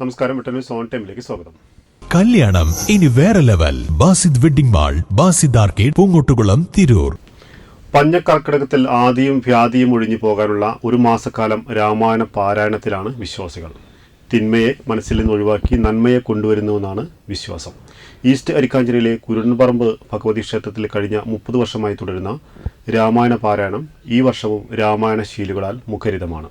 നമസ്കാരം വിട്ടന്യൂസ് സോൺ ടൈമിലേക്ക് സ്വാഗതം. കല്യാണം ഇനി വേറെ level. Basid wedding mall Basid arcade Poongottukulam Tirur. പഞ്ഞക്കർക്കിടകത്തിൽ ആദിയും വ്യാധിയും ഒഴിഞ്ഞു പോകാനുള്ള ഒരു മാസക്കാലം രാമായണ പാരായണത്തിലാണ് വിശ്വാസികൾ. തിന്മയെ മനസ്സിൽ നിന്ന് ഒഴിവാക്കി നന്മയെ കൊണ്ടുവരുന്നുവെന്നാണ് വിശ്വാസം. ഈസ്റ്റ് അരിക്കാഞ്ചേരിയിലെ കുരുൺപറമ്പ് ഭഗവതി ക്ഷേത്രത്തിൽ കഴിഞ്ഞ മുപ്പത് വർഷമായി തുടരുന്ന രാമായണ പാരായണം ഈ വർഷവും രാമായണ ശീലുകളാൽ മുഖരിതമാണ്.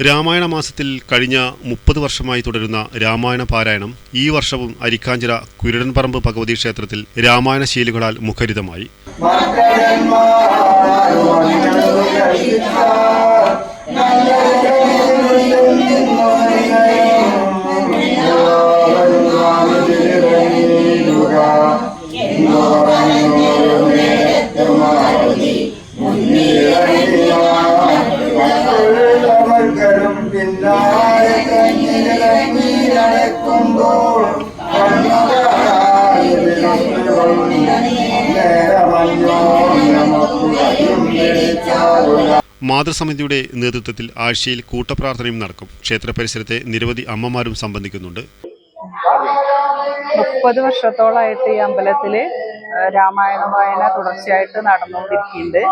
രാമായണ മാസത്തിൽ കഴിഞ്ഞ മുപ്പത് വർഷമായി തുടരുന്ന രാമായണ പാരായണം ഈ വർഷവും അരിക്കാഞ്ചിറ കുരുടൻപറമ്പ് ഭഗവതി ക്ഷേത്രത്തിൽ രാമായണ ശീലുകളാൽ മുഖരിതമായി മക്കളും പിന്നാലെ പിടിച്ചാറുക മാതൃസമിതിയുടെ നേതൃത്വത്തിൽ ആഴ്ചയിൽ കൂട്ടപ്രാർത്ഥനയും നടക്കും. ക്ഷേത്ര പരിസരത്തെ നിരവധി അമ്മമാരും സംബന്ധിക്കുന്നുണ്ട്. മുപ്പത് വർഷത്തോളമായിട്ട് ഈ അമ്പലത്തിൽ ഏഹ് രാമായണ വായന തുടർച്ചയായിട്ട് നടന്നുകൊണ്ടിരിക്കുന്നുണ്ട്.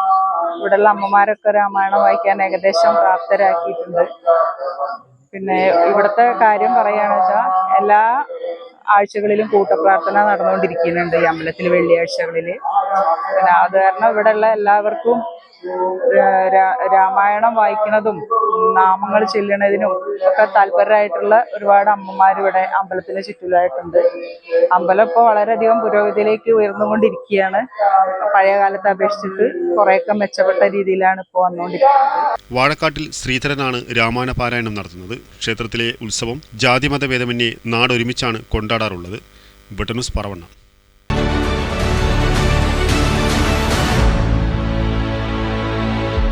ഇവിടെയുള്ള അമ്മമാരൊക്കെ രാമായണം വായിക്കാൻ ഏകദേശം പ്രാപ്തരാക്കിയിട്ടുണ്ട്. പിന്നെ ഇവിടുത്തെ കാര്യം പറയുകയാണെന്ന് വെച്ചാൽ എല്ലാ ആഴ്ചകളിലും കൂട്ടപ്രാർത്ഥന നടന്നുകൊണ്ടിരിക്കുന്നുണ്ട് ഈ അമ്പലത്തിൽ വെള്ളിയാഴ്ചകളിൽ അത് കാരണം ഇവിടെയുള്ള എല്ലാവർക്കും രാമായണം വായിക്കുന്നതും നാമങ്ങൾ ചെല്ലണതിനും ഒക്കെ താല്പര്യമായിട്ടുള്ള ഒരുപാട് അമ്മമാർ ഇവിടെ അമ്പലത്തിന് ചുറ്റിലായിട്ടുണ്ട് അമ്പലം ഇപ്പോൾ വളരെയധികം പുരോഗതിയിലേക്ക് ഉയർന്നുകൊണ്ടിരിക്കുകയാണ്. പഴയ കാലത്തെ അപേക്ഷിച്ചിട്ട് കുറേയൊക്കെ മെച്ചപ്പെട്ട രീതിയിലാണ് ഇപ്പോൾ വന്നുകൊണ്ടിരിക്കുന്നത്. വാഴക്കാട്ടിൽ ശ്രീധരനാണ് രാമായണ പാരായണം നടത്തുന്നത്. ക്ഷേത്രത്തിലെ ഉത്സവം ജാതിമത ഭേദമന്യേ നാടൊരുമിച്ചാണ് കൊണ്ടാടാറുള്ളത് ബട്ടനൂസ് പറവണ്ണ